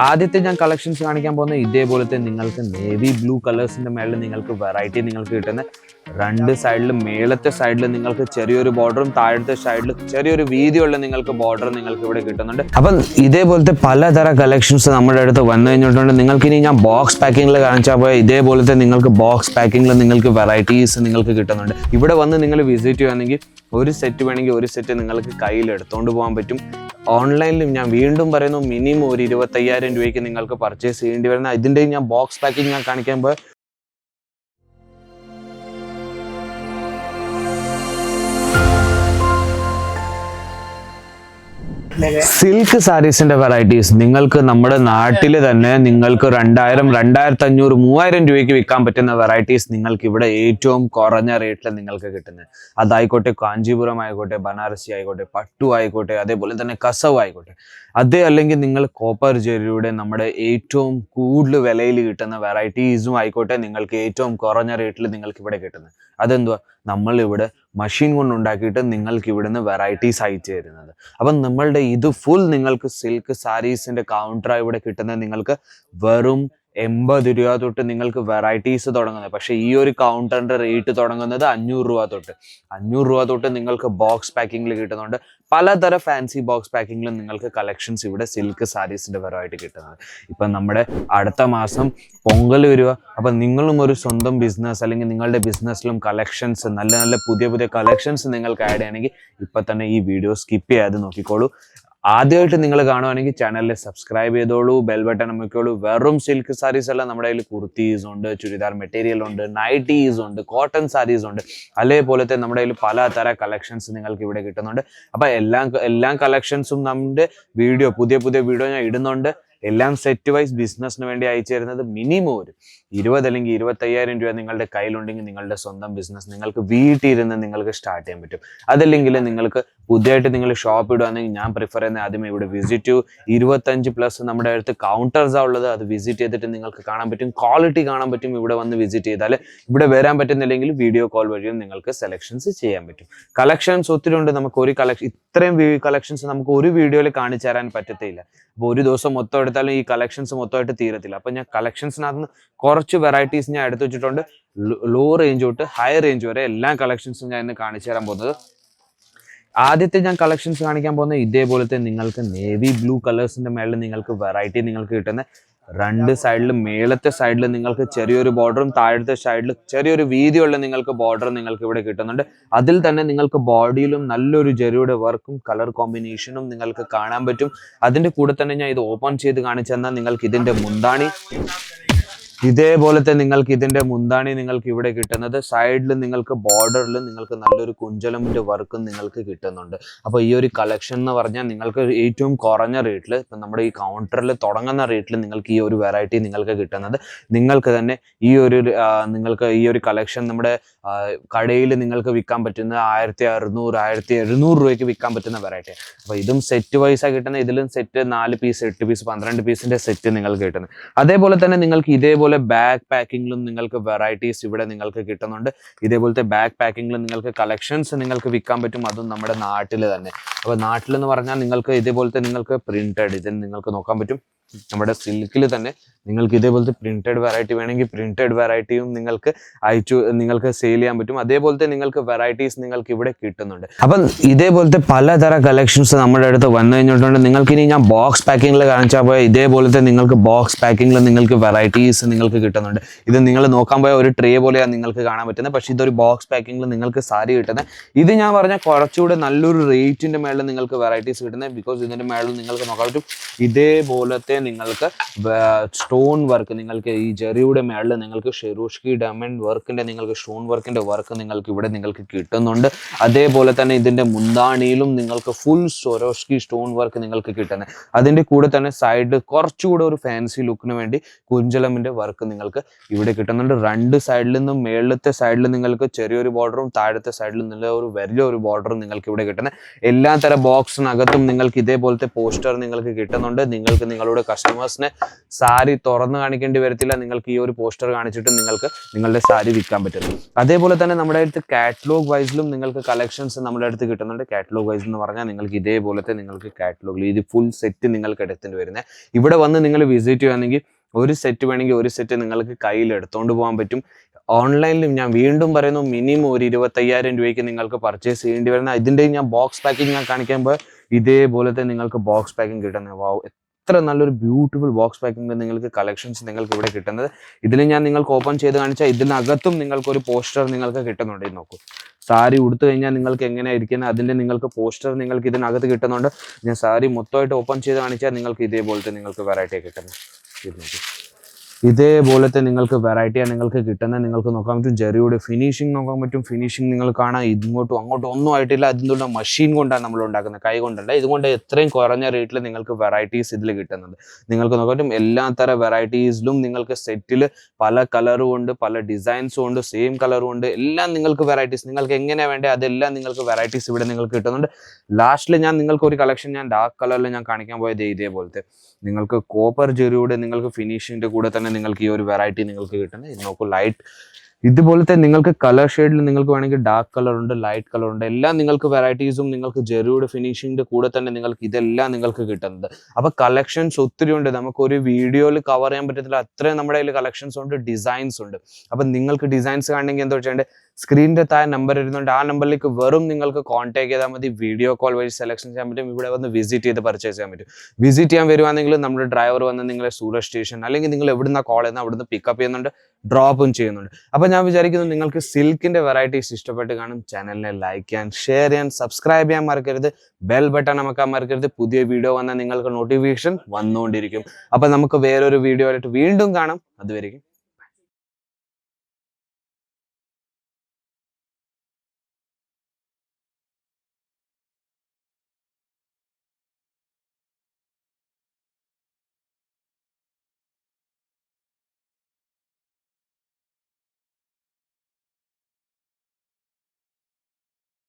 ആദ്യത്തെ ഞാൻ കളക്ഷൻസ് കാണിക്കാൻ പോകുന്ന ഇതേപോലത്തെ നിങ്ങൾക്ക് നേവി ബ്ലൂ കളേഴ്സിന്റെ മേളിൽ നിങ്ങൾക്ക് വെറൈറ്റി നിങ്ങൾക്ക് കിട്ടുന്ന രണ്ട് സൈഡിലും മേളത്തെ സൈഡിൽ നിങ്ങൾക്ക് ചെറിയൊരു ബോർഡറും താഴത്തെ സൈഡിൽ ചെറിയൊരു വീതിയുള്ള നിങ്ങൾക്ക് ബോർഡർ നിങ്ങൾക്ക് ഇവിടെ കിട്ടുന്നുണ്ട്. അപ്പം ഇതേപോലത്തെ പലതര കളക്ഷൻസ് നമ്മുടെ അടുത്ത് വന്നു കഴിഞ്ഞിട്ടുണ്ട്. നിങ്ങൾക്ക് ഇനി ഞാൻ ബോക്സ് പാക്കിങ്ങിൽ കാണിച്ചാൽ പോയാൽ ഇതേപോലത്തെ നിങ്ങൾക്ക് ബോക്സ് പാക്കിങ്ങിൽ നിങ്ങൾക്ക് വെറൈറ്റീസ് നിങ്ങൾക്ക് കിട്ടുന്നുണ്ട്. ഇവിടെ വന്ന് നിങ്ങൾ വിസിറ്റ് ചെയ്യുകയാണെങ്കിൽ ഒരു സെറ്റ് വേണമെങ്കിൽ ഒരു സെറ്റ് നിങ്ങൾക്ക് കയ്യിൽ എടുത്തുകൊണ്ട് പോകാൻ പറ്റും. ഓൺലൈനിലും ഞാൻ വീണ്ടും പറയുന്നു മിനിമം ഒരു ഇരുപത്തയ്യായിരം രൂപയ്ക്ക് നിങ്ങൾക്ക് പർച്ചേസ് ചെയ്യേണ്ടി വരുന്ന ഇതിന്റെ ഞാൻ ബോക്സ് പാക്കിംഗ് ഞാൻ കാണിക്കാൻ സിൽക്ക് സാരീസിന്റെ വെറൈറ്റീസ് നിങ്ങൾക്ക് നമ്മുടെ നാട്ടിൽ തന്നെ നിങ്ങൾക്ക് രണ്ടായിരം രണ്ടായിരത്തി അഞ്ഞൂറ് മൂവായിരം രൂപയ്ക്ക് വിൽക്കാൻ പറ്റുന്ന വെറൈറ്റീസ് നിങ്ങൾക്ക് ഇവിടെ ഏറ്റവും കുറഞ്ഞ റേറ്റിൽ നിങ്ങൾക്ക് കിട്ടുന്നത്. അതായിക്കോട്ടെ കാഞ്ചീപുരം ആയിക്കോട്ടെ ബനാറസി ആയിക്കോട്ടെ പട്ടു ആയിക്കോട്ടെ അതേപോലെ തന്നെ കസവ് ആയിക്കോട്ടെ. അതേ അല്ലെങ്കിൽ നിങ്ങൾ കോപ്പർ ജെറിയുടെ നമ്മുടെ ഏറ്റവും കൂടുതൽ വിലയിൽ കിട്ടുന്ന വെറൈറ്റീസും ആയിക്കോട്ടെ നിങ്ങൾക്ക് ഏറ്റവും കുറഞ്ഞ റേറ്റിൽ നിങ്ങൾക്ക് ഇവിടെ കിട്ടുന്നത്. അതെന്തുവാ? നമ്മൾ ഇവിടെ മഷീൻ കൊണ്ടുണ്ടാക്കിയിട്ട് നിങ്ങൾക്ക് ഇവിടുന്ന് വെറൈറ്റീസ് അയച്ചു തരുന്നത്. അപ്പം നമ്മളുടെ ഇത് ഫുൾ നിങ്ങൾക്ക് സിൽക്ക് സാരീസിന്റെ കൗണ്ടറായി ഇവിടെ കിട്ടുന്നത് നിങ്ങൾക്ക് വെറും എൺപത് രൂപ തൊട്ട് നിങ്ങൾക്ക് വെറൈറ്റീസ് തുടങ്ങുന്നത്. പക്ഷേ ഈ ഒരു കൗണ്ടറിന്റെ റേറ്റ് തുടങ്ങുന്നത് അഞ്ഞൂറ് രൂപ തൊട്ട്. അഞ്ഞൂറ് രൂപ തൊട്ട് നിങ്ങൾക്ക് ബോക്സ് പാക്കിങ്ങിൽ കിട്ടുന്നുണ്ട്. പലതരം ഫാൻസി ബോക്സ് പാക്കിങ്ങിലും നിങ്ങൾക്ക് കളക്ഷൻസ് ഇവിടെ സിൽക്ക് സാരീസിന്റെ പരമായിട്ട് കിട്ടുന്നത് ഇപ്പം നമ്മുടെ അടുത്ത മാസം പൊങ്കൽ വരിക. അപ്പം നിങ്ങളും ഒരു സ്വന്തം ബിസിനസ് അല്ലെങ്കിൽ നിങ്ങളുടെ ബിസിനസ്സിലും കളക്ഷൻസ് നല്ല നല്ല പുതിയ പുതിയ കളക്ഷൻസ് നിങ്ങൾക്ക് ആഡ് ചെയ്യണമെങ്കിൽ ഇപ്പം തന്നെ ഈ വീഡിയോ സ്കിപ്പ് ചെയ്യാതെ നോക്കിക്കോളൂ. ആദ്യമായിട്ട് നിങ്ങൾ കാണുവാണെങ്കിൽ ചാനലിൽ സബ്സ്ക്രൈബ് ചെയ്തോളൂ ബെൽ ബട്ടൺ അമയ്ക്കോളൂ വെറും സിൽക്ക് സാരീസ് എല്ലാം നമ്മുടെ കയ്യിൽ കുർത്തീസ് ഉണ്ട് ചുരിദാർ മെറ്റീരിയൽ ഉണ്ട് നൈറ്റീസ് ഉണ്ട് കോട്ടൺ സാരീസ് ഉണ്ട്. അതേപോലത്തെ നമ്മുടെ കയ്യിൽ പലതര കളക്ഷൻസ് നിങ്ങൾക്ക് ഇവിടെ കിട്ടുന്നുണ്ട്. അപ്പൊ എല്ലാം എല്ലാ കളക്ഷൻസും നമ്മുടെ വീഡിയോ പുതിയ പുതിയ വീഡിയോ ഞാൻ ഇടുന്നുണ്ട്. എല്ലാം സെറ്റ് വൈസ് ബിസിനസ്സിന് വേണ്ടി അയച്ചു തരുന്നത് മിനിമം ഒരു ഇരുപത് അല്ലെങ്കിൽ ഇരുപത്തയ്യായിരം രൂപ നിങ്ങളുടെ കയ്യിലുണ്ടെങ്കിൽ നിങ്ങളുടെ സ്വന്തം ബിസിനസ് നിങ്ങൾക്ക് വീട്ടിലിരുന്ന് നിങ്ങൾക്ക് സ്റ്റാർട്ട് ചെയ്യാൻ പറ്റും. അതല്ലെങ്കിൽ നിങ്ങൾക്ക് പുതിയതായിട്ട് നിങ്ങൾ ഷോപ്പ് ഇടുകയാണെങ്കിൽ ഞാൻ പ്രിഫർ ചെയ്യുന്നത് ആദ്യമേ ഇവിടെ വിസിറ്റ് ചെയ്യൂ. ഇരുപത്തഞ്ച് പ്ലസ് നമ്മുടെ അടുത്ത് കൗണ്ടേഴ്സാണ് ഉള്ളത് അത് വിസിറ്റ് ചെയ്തിട്ട് നിങ്ങൾക്ക് കാണാൻ പറ്റും. ക്വാളിറ്റി കാണാൻ പറ്റും ഇവിടെ വന്ന് വിസിറ്റ് ചെയ്താൽ ഇവിടെ വരാൻ പറ്റുന്നില്ലെങ്കിൽ വീഡിയോ കോൾ വഴിയും നിങ്ങൾക്ക് സെലക്ഷൻസ് ചെയ്യാൻ പറ്റും. കളക്ഷൻസ് ഒത്തിരി ഉണ്ട്. നമുക്ക് ഒരു കളക്ഷൻ ഇത്രയും കളക്ഷൻസ് നമുക്ക് ഒരു വീഡിയോയിൽ കാണിച്ചു തരാൻ പറ്റത്തില്ല അപ്പോൾ ഒരു ദിവസം മൊത്തം എടുത്താലും ഈ കളക്ഷൻസ് മൊത്തമായിട്ട് തീരത്തില്ല. അപ്പോൾ ഞാൻ കളക്ഷൻസിനകത്ത് കുറച്ച് വെറൈറ്റീസ് ഞാൻ എടുത്തു വെച്ചിട്ടുണ്ട്. ലോ റേഞ്ച് തൊട്ട് ഹൈ റേഞ്ച് വരെ എല്ലാ കളക്ഷൻസും ഞാൻ ഇന്ന് കാണിച്ചു തരാൻ പോകുന്നത്. ആദ്യത്തെ ഞാൻ കളക്ഷൻസ് കാണിക്കാൻ പോകുന്നത് ഇതേപോലത്തെ നിങ്ങൾക്ക് നേവി ബ്ലൂ കളേഴ്സിന്റെ മേളിൽ നിങ്ങൾക്ക് വെറൈറ്റി നിങ്ങൾക്ക് കിട്ടുന്ന രണ്ട് സൈഡിലും മേളത്തെ സൈഡിൽ നിങ്ങൾക്ക് ചെറിയൊരു ബോർഡറും താഴത്തെ സൈഡിൽ ചെറിയൊരു വീതിയുള്ള നിങ്ങൾക്ക് ബോർഡർ നിങ്ങൾക്ക് ഇവിടെ കിട്ടുന്നുണ്ട്. അതിൽ തന്നെ നിങ്ങൾക്ക് ബോഡിയിലും നല്ലൊരു ജെറിയുടെ വർക്കും കളർ കോമ്പിനേഷനും നിങ്ങൾക്ക് കാണാൻ പറ്റും. അതിന്റെ കൂടെ തന്നെ ഞാൻ ഇത് ഓപ്പൺ ചെയ്ത് കാണിച്ചു തന്നാൽ നിങ്ങൾക്ക് ഇതിന്റെ മുന്താണി ഇതേപോലത്തെ നിങ്ങൾക്ക് ഇതിന്റെ മുന്താണി നിങ്ങൾക്ക് ഇവിടെ കിട്ടുന്നത്. സൈഡിൽ നിങ്ങൾക്ക് ബോർഡറിൽ നിങ്ങൾക്ക് നല്ലൊരു കുഞ്ചലമിന്റെ വർക്കും നിങ്ങൾക്ക് കിട്ടുന്നുണ്ട്. അപ്പോൾ ഈ ഒരു കളക്ഷൻ എന്ന് പറഞ്ഞാൽ നിങ്ങൾക്ക് ഏറ്റവും കുറഞ്ഞ റേറ്റിൽ ഇപ്പം നമ്മുടെ ഈ കൗണ്ടറിൽ തുടങ്ങുന്ന റേറ്റിൽ നിങ്ങൾക്ക് ഈ ഒരു വെറൈറ്റി നിങ്ങൾക്ക് കിട്ടുന്നത്. നിങ്ങൾക്ക് തന്നെ ഈ ഒരു നിങ്ങൾക്ക് ഈ ഒരു കളക്ഷൻ നമ്മുടെ കടയിൽ നിങ്ങൾക്ക് വിൽക്കാൻ പറ്റുന്ന ആയിരത്തി അറുന്നൂറ് ആയിരത്തി എഴുന്നൂറ് രൂപയ്ക്ക് വിൽക്കാൻ പറ്റുന്ന വെറൈറ്റി അപ്പോൾ ഇതും സെറ്റ് വൈസാണ് കിട്ടുന്ന. ഇതിലും സെറ്റ് നാല് പീസ് എട്ട് പീസ് പന്ത്രണ്ട് പീസിന്റെ സെറ്റ് നിങ്ങൾക്ക് കിട്ടുന്നത് അതേപോലെ തന്നെ നിങ്ങൾക്ക് ഇതേപോലെ ബാഗ് പാക്കിങ്ങിലും നിങ്ങൾക്ക് വെറൈറ്റീസ് ഇവിടെ നിങ്ങൾക്ക് കിട്ടുന്നുണ്ട്. ഇതേപോലത്തെ ബാഗ് പാക്കിങ്ങിലും നിങ്ങൾക്ക് കളക്ഷൻസ് നിങ്ങൾക്ക് വിൽക്കാൻ പറ്റും. അതും നമ്മുടെ നാട്ടിൽ തന്നെ. അപ്പോൾ നാട്ടിൽ എന്ന് പറഞ്ഞാൽ നിങ്ങൾക്ക് ഇതേപോലത്തെ നിങ്ങൾക്ക് പ്രിന്റഡ് ഇതിന് നിങ്ങൾക്ക് നോക്കാൻ പറ്റും. നമ്മുടെ സിൽക്കിൽ തന്നെ നിങ്ങൾക്ക് ഇതേപോലത്തെ പ്രിന്റഡ് വെറൈറ്റി വേണമെങ്കിൽ പ്രിന്റഡ് വെറൈറ്റിയും നിങ്ങൾക്ക് അയച്ചു നിങ്ങൾക്ക് സെയിൽ ചെയ്യാൻ പറ്റും. അതേപോലത്തെ നിങ്ങൾക്ക് വെറൈറ്റീസ് നിങ്ങൾക്ക് ഇവിടെ കിട്ടുന്നുണ്ട്. അപ്പം ഇതേപോലത്തെ പലതര കളക്ഷൻസ് നമ്മുടെ അടുത്ത് വന്നു കഴിഞ്ഞിട്ടുണ്ട്. നിങ്ങൾക്ക് ഇനി ഞാൻ ബോക്സ് പാക്കിങ്ങിൽ കാണിച്ചാൽ പോയാൽ ഇതേപോലത്തെ നിങ്ങൾക്ക് ബോക്സ് പാക്കിങ്ങിൽ നിങ്ങൾക്ക് വെറൈറ്റീസ് നിങ്ങൾക്ക് കിട്ടുന്നുണ്ട്. ഇത് നിങ്ങൾ നോക്കാൻ പോയ ഒരു ട്രേ പോലെയാണ് നിങ്ങൾക്ക് കാണാൻ പറ്റുന്നത്. പക്ഷേ ഇതൊരു ബോക്സ് പാക്കിങ്ങിൽ നിങ്ങൾക്ക് സാരി കിട്ടുന്നത്. ഇത് ഞാൻ പറഞ്ഞ കുറച്ചുകൂടെ നല്ലൊരു റേറ്റിന്റെ മേളിൽ നിങ്ങൾക്ക് വെറൈറ്റീസ് കിട്ടുന്നത് ബിക്കോസ് ഇതിന്റെ മേളിൽ നിങ്ങൾക്ക് നോക്കാൻ പറ്റും. ഇതേപോലത്തെ നിങ്ങൾക്ക് സ്റ്റോൺ വർക്ക് നിങ്ങൾക്ക് ഈ ജെറിയുടെ മേളിൽ നിങ്ങൾക്ക് ഷെറൂഷ്കി ഡയമണ്ട് വർക്കിന്റെ നിങ്ങൾക്ക് സ്റ്റോൺ വർക്കിന്റെ വർക്ക് നിങ്ങൾക്ക് ഇവിടെ നിങ്ങൾക്ക് കിട്ടുന്നുണ്ട്. അതേപോലെ തന്നെ ഇതിന്റെ മുന്താണിയിലും നിങ്ങൾക്ക് ഫുൾ സൊരോഷ്കി സ്റ്റോൺ വർക്ക് നിങ്ങൾക്ക് കിട്ടുന്നത് അതിന്റെ കൂടെ തന്നെ സൈഡ് കുറച്ചുകൂടെ ഒരു ഫാൻസി ലുക്കിന് വേണ്ടി കുഞ്ചലമിന്റെ വർക്ക് നിങ്ങൾക്ക് ഇവിടെ കിട്ടുന്നുണ്ട്. രണ്ട് സൈഡിൽ നിന്നും മേളിലത്തെ സൈഡിൽ നിങ്ങൾക്ക് ചെറിയൊരു ബോർഡറും താഴത്തെ സൈഡിൽ നിന്നുള്ള ഒരു വലിയ ഒരു ബോർഡറും നിങ്ങൾക്ക് ഇവിടെ കിട്ടുന്നത് എല്ലാ തരം ബോക്സിനകത്തും നിങ്ങൾക്ക് ഇതേപോലത്തെ പോസ്റ്റർ നിങ്ങൾക്ക് കിട്ടുന്നുണ്ട്. നിങ്ങൾക്ക് നിങ്ങളുടെ കസ്റ്റമേഴ്സിനെ സാരി തുറന്ന് കാണിക്കേണ്ടി വരത്തില്ല. നിങ്ങൾക്ക് ഈ ഒരു പോസ്റ്റർ കാണിച്ചിട്ട് നിങ്ങൾക്ക് നിങ്ങളുടെ സാരി വിൽക്കാൻ പറ്റും. അതേപോലെ തന്നെ നമ്മുടെ അടുത്ത് കാറ്റലോഗ് വൈസിലും നിങ്ങൾക്ക് കളക്ഷൻസ് നമ്മുടെ അടുത്ത് കിട്ടുന്നുണ്ട്. കാറ്റലോഗ് വൈസ് എന്ന് പറഞ്ഞാൽ നിങ്ങൾക്ക് ഇതേപോലത്തെ നിങ്ങൾക്ക് കാറ്റലോഗിൽ ഇത് ഫുൾ സെറ്റ് നിങ്ങൾക്ക് എടുത്തിട്ട് വരുന്നത് ഇവിടെ വന്ന് നിങ്ങൾ വിസിറ്റ് ചെയ്യുകയാണെങ്കിൽ ഒരു സെറ്റ് വേണമെങ്കിൽ ഒരു സെറ്റ് നിങ്ങൾക്ക് കയ്യിൽ എടുത്തുകൊണ്ട് പോകാൻ പറ്റും. ഓൺലൈനിലും ഞാൻ വീണ്ടും പറയുന്നു മിനിമം ഒരു ഇരുപത്തയ്യായിരം രൂപയ്ക്ക് നിങ്ങൾക്ക് പർച്ചേസ് ചെയ്യേണ്ടി വരുന്ന ഇതിന്റെ ഞാൻ ബോക്സ് പാക്കിംഗ് ഞാൻ കാണിക്കുമ്പോൾ ഇതേപോലത്തെ നിങ്ങൾക്ക് ബോക്സ് പാക്കിംഗ് കിട്ടുന്നത് വാവ് എത്ര നല്ലൊരു ബ്യൂട്ടിഫുൾ ബോക്സ് പാക്കിംഗ് നിങ്ങൾക്ക് കളക്ഷൻസ് നിങ്ങൾക്ക് ഇവിടെ കിട്ടുന്നത്. ഇതിൽ ഞാൻ നിങ്ങൾക്ക് ഓപ്പൺ ചെയ്ത് കാണിച്ചാൽ ഇതിനകത്തും നിങ്ങൾക്ക് ഒരു പോസ്റ്റർ നിങ്ങൾക്ക് കിട്ടുന്നുണ്ട്. നോക്കൂ. സാരി ഉടുത്തു കഴിഞ്ഞാൽ നിങ്ങൾക്ക് എങ്ങനെയാണ് ഇരിക്കുന്നത് അതിന്റെ നിങ്ങൾക്ക് പോസ്റ്റർ നിങ്ങൾക്ക് ഇതിനകത്ത് കിട്ടുന്നുണ്ട്. ഞാൻ സാരി മൊത്തമായിട്ട് ഓപ്പൺ ചെയ്ത് കാണിച്ചാൽ നിങ്ങൾക്ക് ഇതേപോലത്തെ നിങ്ങൾക്ക് വെറൈറ്റി കിട്ടുന്നത്. ഇത് നോക്കൂ. ഇതേപോലത്തെ നിങ്ങൾക്ക് വെറൈറ്റിയാണ് നിങ്ങൾക്ക് കിട്ടുന്നത് നിങ്ങൾക്ക് നോക്കാൻ പറ്റും. ജെറിയുടെ ഫിനിഷിംഗ് നോക്കാൻ പറ്റും. ഫിനിഷിംഗ് നിങ്ങൾ കാണാം. ഇങ്ങോട്ടും അങ്ങോട്ടും ഒന്നും ആയിട്ടില്ല. അതിന്റെ മഷീൻ കൊണ്ടാണ് നമ്മൾ ഉണ്ടാക്കുന്നത്. കൈ കൊണ്ടല്ല. ഇതുകൊണ്ട് എത്രയും കുറഞ്ഞ റേറ്റിൽ നിങ്ങൾക്ക് വെറൈറ്റീസ് ഇതിൽ കിട്ടുന്നത് നിങ്ങൾക്ക് നോക്കാൻ പറ്റും. എല്ലാ തരം വെറൈറ്റീസിലും നിങ്ങൾക്ക് സെറ്റിൽ പല കളറും ഉണ്ട്. പല ഡിസൈൻസും ഉണ്ട്. സെയിം കളറും ഉണ്ട്. എല്ലാം നിങ്ങൾക്ക് വെറൈറ്റീസ് നിങ്ങൾക്ക് എങ്ങനെ വേണ്ടത് അതെല്ലാം നിങ്ങൾക്ക് വെറൈറ്റീസ് ഇവിടെ നിങ്ങൾക്ക് കിട്ടുന്നുണ്ട്. ലാസ്റ്റിൽ ഞാൻ നിങ്ങൾക്ക് ഒരു കളക്ഷൻ ഞാൻ ഡാർക്ക് കളറിൽ ഞാൻ കാണിക്കാൻ പോയത് ഇതേപോലത്തെ. നിങ്ങൾക്ക് കോപ്പർ ജെറിയുടെ നിങ്ങൾക്ക് ഫിനിഷിന്റെ കൂടെ തന്നെ നിങ്ങൾക്ക് ഈ ഒരു വെറൈറ്റി നിങ്ങൾക്ക് കിട്ടുന്നത്. ഇത് നോക്കൂ ലൈറ്റ് ഇതുപോലത്തെ നിങ്ങൾക്ക് കളർ ഷെയ്ഡിൽ നിങ്ങൾക്ക് വേണമെങ്കിൽ ഡാർക്ക് കളർ ഉണ്ട് ലൈറ്റ് കളർ ഉണ്ട്. എല്ലാം നിങ്ങൾക്ക് വെറൈറ്റീസും നിങ്ങൾക്ക് ജെറിയുടെ ഫിനിഷിംഗിന്റെ കൂടെ തന്നെ നിങ്ങൾക്ക് ഇതെല്ലാം നിങ്ങൾക്ക് കിട്ടുന്നത്. അപ്പൊ കളക്ഷൻസ് ഒത്തിരി ഉണ്ട്. നമുക്ക് ഒരു വീഡിയോയിൽ കവർ ചെയ്യാൻ പറ്റത്തില്ല. അത്രയും നമ്മുടെ കയ്യിൽ കളക്ഷൻസ് ഉണ്ട് ഡിസൈൻസ് ഉണ്ട്. അപ്പൊ നിങ്ങൾക്ക് ഡിസൈൻസ് കാണണമെങ്കിൽ എന്താ വെച്ചാൽ സ്ക്രീനിന്റെ താഴെ നമ്പർ ഇരുന്നുണ്ട് ആ നമ്പറിലേക്ക് വെറും നിങ്ങൾക്ക് കോൺടാക്ട് ചെയ്താൽ മതി. വീഡിയോ കോൾ വഴി സെലക്ഷൻ ചെയ്യാൻ പറ്റും. ഇവിടെ വന്ന് വിസിറ്റ് ചെയ്ത് പർച്ചേസ് ചെയ്യാൻ പറ്റും. വിസിറ്റ് ചെയ്യാൻ വരുവാണെങ്കിൽ നമ്മുടെ ഡ്രൈവർ വന്ന് നിങ്ങളെ സൂരത് സ്റ്റേഷൻ അല്ലെങ്കിൽ നിങ്ങൾ എവിടുന്ന കോൾ ചെയ്യുന്ന അവിടുന്ന് പിക്കപ്പ് ചെയ്യുന്നുണ്ട് ഡ്രോപ്പും ചെയ്യുന്നുണ്ട്. അപ്പൊ ഞാൻ വിചാരിക്കുന്നു നിങ്ങൾക്ക് സിൽക്കിന്റെ വെറൈറ്റീസ് ഇഷ്ടപ്പെട്ട് കാണും. ചാനലിനെ ലൈക്ക് ചെയ്യാൻ ഷെയർ ചെയ്യാൻ സബ്സ്ക്രൈബ് ചെയ്യാൻ മറക്കരുത്. ബെൽ ബട്ടൺ അമക്കാൻ മറക്കരുത്. പുതിയ വീഡിയോ വന്നാൽ നിങ്ങൾക്ക് നോട്ടിഫിക്കേഷൻ വന്നുകൊണ്ടിരിക്കും. അപ്പൊ നമുക്ക് വേറൊരു വീഡിയോ ആയിട്ട് വീണ്ടും കാണാം. അതുവരെയും